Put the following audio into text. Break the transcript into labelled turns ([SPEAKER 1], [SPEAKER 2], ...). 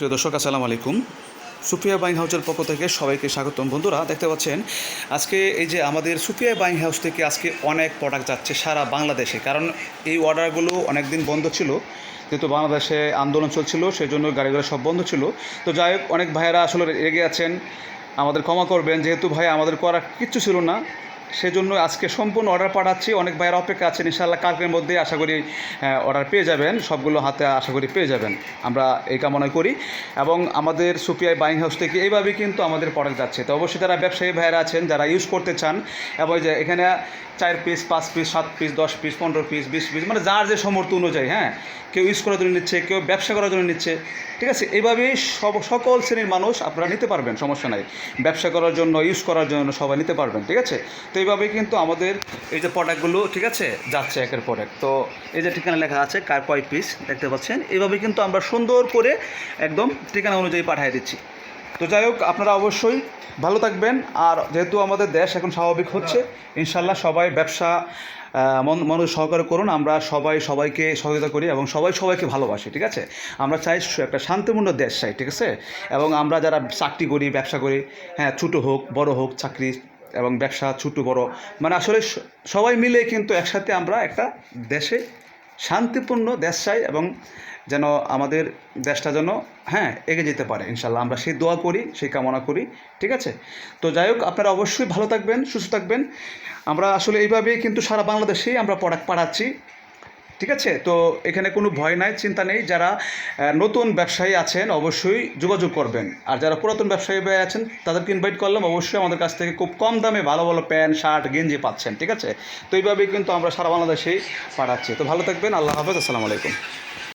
[SPEAKER 1] প্রিয় দর্শক, আসসালামু আলাইকুম। সুপ্রিয়া বাইং হাউসের পক্ষ থেকে সবাইকে স্বাগতম। বন্ধুরা, দেখতে পাচ্ছেন, আজকে এই যে আমাদের সুফিয়া বাইং হাউস থেকে আজকে অনেক প্রোডাক্ট যাচ্ছে সারা বাংলাদেশে। কারণ এই অর্ডারগুলো অনেক দিন বন্ধ ছিল, যেহেতু বাংলাদেশে আন্দোলন চলছিল সেই জন্য গাড়িগুলো সব বন্ধ ছিল। তো যাই হোক, অনেক ভাইয়েরা আসলে রেগে আছেন। আমাদের ক্ষমা করবেন, যেহেতু ভাই আমাদের করার কিচ্ছু ছিল না। সেজন্য আজকে সম্পূর্ণ অর্ডার পাঠাচ্ছি। অনেক ভাইয়ের অপেক্ষা আছেন, ইনশাআল্লাহ কালকের মধ্যে আশা করি অর্ডার পেয়ে যাবেন। সবগুলো হাতে আশা করি পেয়ে যাবেন। আমরা এই কামনা করি। এবং আমাদের সুপিআই বাইং হাউস থেকে এইভাবেই কিন্তু আমাদের প্রোডাক্ট যাচ্ছে। তো অবশ্যই যারা ব্যবসায়ী ভাইয়েরা আছেন, যারা ইউজ করতে চান, এবং যে এখানে চার পিস পাঁচ পিস সাত পিস দশ পিস পনেরো পিস বিশ পিস মানে যার যে সমর্থ অনুযায়ী হ্যাঁ? কেউ ইউজ করার জন্য নিচ্ছে, কেউ ব্যবসা করার জন্য নিচ্ছে, ঠিক আছে? এইভাবেই সব, সকল শ্রেণির মানুষ আপনারা নিতে পারবেন, সমস্যা নাই। ব্যবসা করার জন্য ইউজ করার জন্য সবাই নিতে পারবেন, ঠিক আছে? তো এইভাবেই কিন্তু আমাদের এই যে প্রোডাক্টগুলো ঠিক আছে? যাচ্ছে একের পর এক। তো এই যে ঠিকানা লেখা আছে, কার কয় পিস দেখতে পাচ্ছেন? এইভাবে কিন্তু আমরা সুন্দর করে একদম ঠিকানা অনুযায়ী পাঠিয়ে দিচ্ছি। তো যাই হোক, আপনারা অবশ্যই ভালো থাকবেন। আর যেহেতু আমাদের দেশ এখন স্বাভাবিক হচ্ছে ইনশাল্লাহ সবাই ব্যবসা মন মনোজ সহকারে করুন। আমরা সবাই সবাইকে সহযোগিতা করি এবং সবাই সবাইকে ভালোবাসি, ঠিক আছে? আমরা চাই একটা শান্তিপূর্ণ দেশ চাই, ঠিক আছে? এবং আমরা যারা চাকরি করি, ব্যবসা করি হ্যাঁ ছোটো হোক, বড় হোক, চাকরি এবং ব্যবসা ছোটো বড়। মানে আসলে সবাই মিলে কিন্তু একসাথে আমরা একটা দেশে, শান্তিপূর্ণ দেশ চাই এবং যেন আমাদের দেশটা যেন হ্যাঁ এগিয়ে যেতে পারে ইনশাল্লাহ। আমরা সেই দোয়া করি, সেই কামনা করি, ঠিক আছে? তো যাই হোক, আপনারা অবশ্যই ভালো থাকবেন, সুস্থ থাকবেন। আমরা আসলে এইভাবেই কিন্তু সারা বাংলাদেশেই আমরা পড়া পাঠাচ্ছি। ঠিক আছে? তো এখানে কোনো ভয় নাই, চিন্তা নেই। যারা নতুন ব্যবসায়ী আছেন, অবশ্যই যোগাযোগ করবেন। আর যারা পুরাতন ব্যবসায়ী ভাই আছেন, তাদেরকে ইনভাইট করলাম। অবশ্যই আমাদের কাছ থেকে খুব কম দামে ভালো ভালো প্যান্ট, শার্ট, গেঞ্জি পাচ্ছেন, ঠিক আছে? তো এইভাবেই কিন্তু আমরা সারা বাংলাদেশেই পাঠাচ্ছি তো ভালো থাকবেন, আল্লাহ হাফেজ, আসসালামু আলাইকুম।